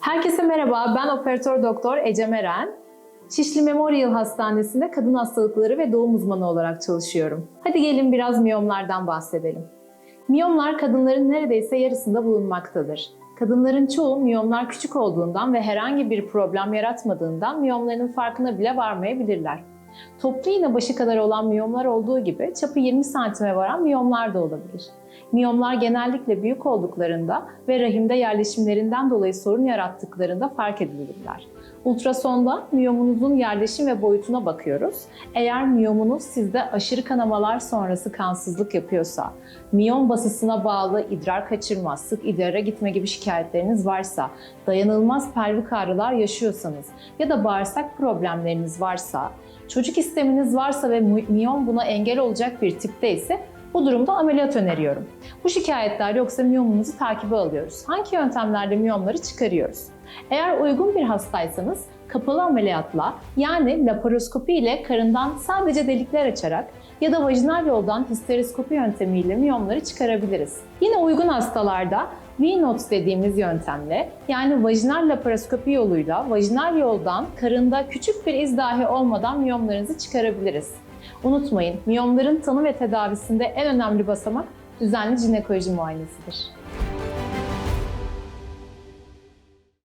Herkese merhaba, ben operatör doktor Ecem Eren. Şişli Memorial Hastanesi'nde kadın hastalıkları ve doğum uzmanı olarak çalışıyorum. Hadi gelin biraz miyomlardan bahsedelim. Miyomlar kadınların neredeyse yarısında bulunmaktadır. Kadınların çoğu miyomlar küçük olduğundan ve herhangi bir problem yaratmadığından miyomlarının farkına bile varmayabilirler. Toplu iğne başı kadar olan miyomlar olduğu gibi çapı 20 santime varan miyomlar da olabilir. Miyomlar genellikle büyük olduklarında ve rahimde yerleşimlerinden dolayı sorun yarattıklarında fark edilirler. Ultrasonda miyomunuzun yerleşim ve boyutuna bakıyoruz. Eğer miyomunuz sizde aşırı kanamalar sonrası kansızlık yapıyorsa, miyon basısına bağlı idrar kaçırma, sık idrara gitme gibi şikayetleriniz varsa, dayanılmaz pelvik ağrılar yaşıyorsanız ya da bağırsak problemleriniz varsa, çocuk isteminiz varsa ve miyon buna engel olacak bir tipte ise bu durumda ameliyat öneriyorum. Bu şikayetler yoksa miyomunuzu takibe alıyoruz. Hangi yöntemlerle miyomları çıkarıyoruz? Eğer uygun bir hastaysanız kapalı ameliyatla yani laparoskopi ile karından sadece delikler açarak ya da vajinal yoldan histeroskopi yöntemiyle miyomları çıkarabiliriz. Yine uygun hastalarda V-Notes dediğimiz yöntemle yani vajinal laparoskopi yoluyla vajinal yoldan karında küçük bir iz dahi olmadan miyomlarınızı çıkarabiliriz. Unutmayın, miyomların tanı ve tedavisinde en önemli basamak düzenli jinekoloji muayenesidir.